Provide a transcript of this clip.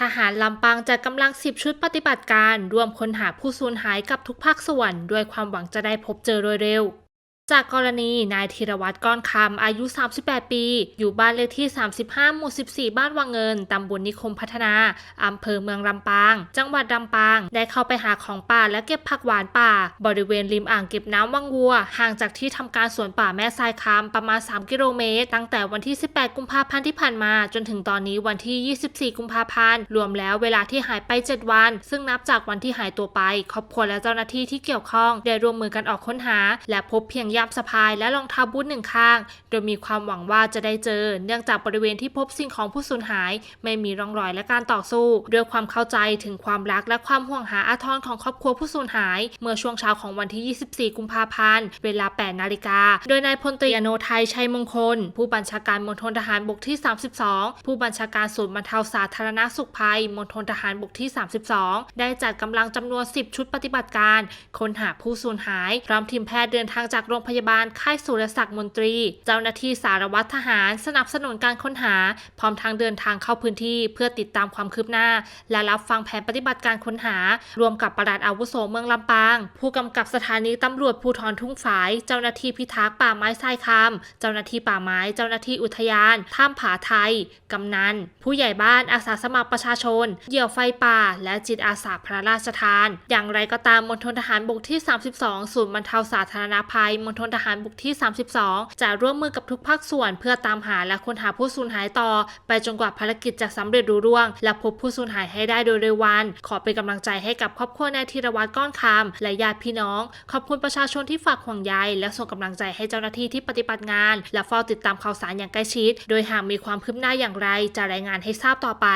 ทหารลำปางจัดกำลัง 10 ชุดปฏิบัติการ ร่วมค้นหาผู้สูญหายกับทุกภาคส่วน ด้วยความหวังจะได้พบเจอโดยเร็ว จากกรณีนายธีรวัตรก้อนคำอายุ 38 ปี อยู่บ้านเลขที่ 35 หมู่ 14 บ้านวังเงิน ตำบลนิคมพัฒนา อำเภอเมืองลำปาง จังหวัดลำปาง ได้เข้าไปหาของป่าและเก็บผักหวานป่า บริเวณริมอ่างเก็บน้ำวังวัว ห่างจากที่ทำการสวนป่าแม่ทรายคำประมาณ 3 กิโลเมตร ตั้งแต่วันที่ 18 กุมภาพันธ์ที่ผ่านมา จนถึงตอนนี้วันที่ 24 กุมภาพันธ์ รวมแล้วเวลาที่หายไป 7 วัน ซึ่งนับจากวันที่หายตัวไป ครอบครัวและเจ้าหน้าที่ที่เกี่ยวข้องได้ร่วมมือกันออกค้นหา และพบเพียงย่ามสะพายและรองเท้าบูทหนึ่งข้าง โดยมีความหวังว่าจะได้เจอ เนื่องจากบริเวณที่พบสิ่งของผู้สูญหาย ไม่มีร่องรอยและการต่อสู้ ด้วยความเข้าใจถึงความรักและความห่วงหาอาทรของครอบครัวผู้สูญหาย เมื่อช่วงเช้าของวันที่ 24 กุมภาพันธ์ เวลา 8 นาฬิกา โดยนายพลตรีอโนไทยชัยมงคล ผู้บัญชาการมณฑลทหารบกที่ 32 ผู้บัญชาการศูนย์บรรเทาสาธารณสุขภัยมณฑลทหารบกที่ 32 ได้จัดกำลังจำนวน 10 ชุดปฏิบัติการ ค้นหาผู้สูญหาย พร้อมทีมแพทย์เดินทางจากโรงพยาบาลค่ายสุรศักดิ์มนตรี เจ้าหน้าที่สารวัตรทหารสนับสนุนการค้นหา พร้อมทางเดินทางเข้าพื้นที่ เพื่อติดตามความคืบหน้า และรับฟังแผนปฏิบัติการค้นหา รวมกับประหลัดอาวุโสเมืองลำปาง ผู้กำกับสถานีตำรวจภูธรทุ่งฝาย เจ้าหน้าที่พิทักษ์ป่าไม้ทรายคำเจ้าหน้าที่ป่าไม้ เจ้าหน้าที่อุทยานท่ามผาไทยกำนัน ผู้ใหญ่บ้านอาสาสมัครประชาชน เหยี่ยวไฟป่า และจิตอาสาพระราชทาน อย่างไรก็ตามมณฑลทหารบกที่ 32 ศูนย์บรรเทาสาธารณภัยมณฑลทหารบกที่ 32 จะร่วมมือกับทุกภาคส่วน เพื่อตามหาและค้นหาผู้สูญหายต่อ ไปจนกว่าภารกิจจะสำเร็จรุ่ร่วง และพบผู้สูญหายให้ได้โดยเร็ววัน ขอเป็นกำลังใจให้กับครอบครัวนายธีรวัตรก้อนคำและญาติพี่น้อง ขอบคุณประชาชนที่ฝากห่วงใยและส่งกำลังใจให้เจ้าหน้าที่ที่ปฏิบัติงาน และเฝ้าติดตามข่าวสารอย่างใกล้ชิด โดยหากมีความคืบหน้าอย่างไร จะรายงานให้ทราบต่อไป